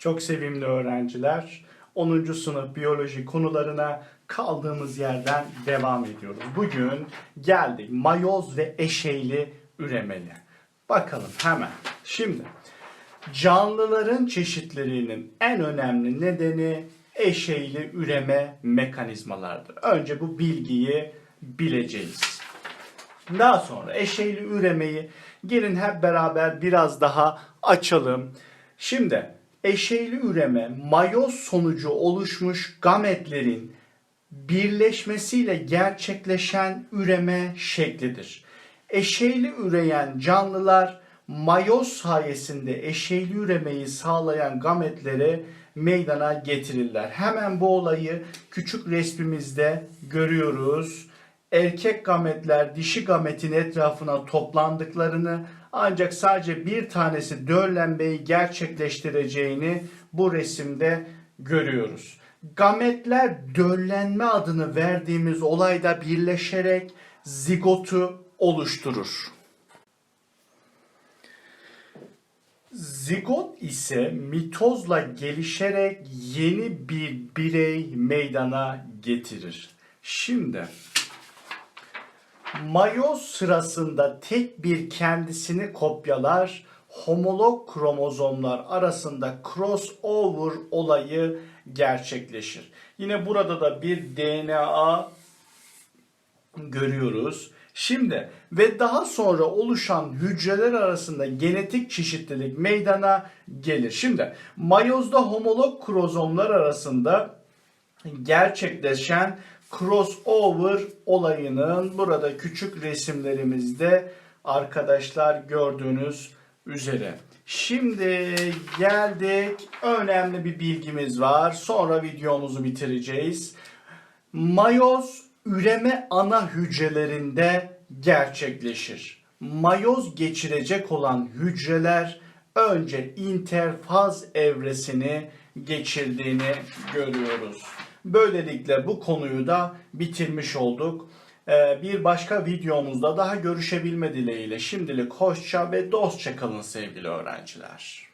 Çok sevimli öğrenciler. 10. sınıf biyoloji konularına kaldığımız yerden devam ediyoruz. Bugün geldik mayoz ve eşeyli üremeli. Bakalım hemen. Şimdi canlıların çeşitlerinin en önemli nedeni eşeyli üreme mekanizmalardır. Önce bu bilgiyi bileceğiz. Daha sonra eşeyli üremeyi gelin hep beraber biraz daha açalım. Şimdi eşeyli üreme mayoz sonucu oluşmuş gametlerin birleşmesiyle gerçekleşen üreme şeklidir. Eşeyli üreyen canlılar mayoz sayesinde eşeyli üremeyi sağlayan gametleri meydana getirirler. Hemen bu olayı küçük resmimizde görüyoruz erkek gametler dişi gametin etrafına toplandıklarını ancak sadece bir tanesi döllenmeyi gerçekleştireceğini bu resimde görüyoruz. Gametler döllenme adını verdiğimiz olayda birleşerek zigotu oluşturur. Zigot ise mitozla gelişerek yeni bir birey meydana getirir. Şimdi mayoz sırasında tek bir kendisini kopyalar, homolog kromozomlar arasında crossover olayı gerçekleşir. Yine burada da bir DNA görüyoruz. Şimdi ve daha sonra oluşan hücreler arasında genetik çeşitlilik meydana gelir. Şimdi mayozda homolog kromozomlar arasında gerçekleşen crossover olayının burada küçük resimlerimizde arkadaşlar gördüğünüz üzere. Şimdi geldik önemli bir bilgimiz var. Sonra videomuzu bitireceğiz. Mayoz üreme ana hücrelerinde gerçekleşir. Mayoz geçirecek olan hücreler önce interfaz evresini geçirdiğini görüyoruz. Böylelikle bu konuyu da bitirmiş olduk. Ee, Bir başka videomuzda daha görüşebilme dileğiyle şimdilik hoşça ve dostça kalın sevgili öğrenciler.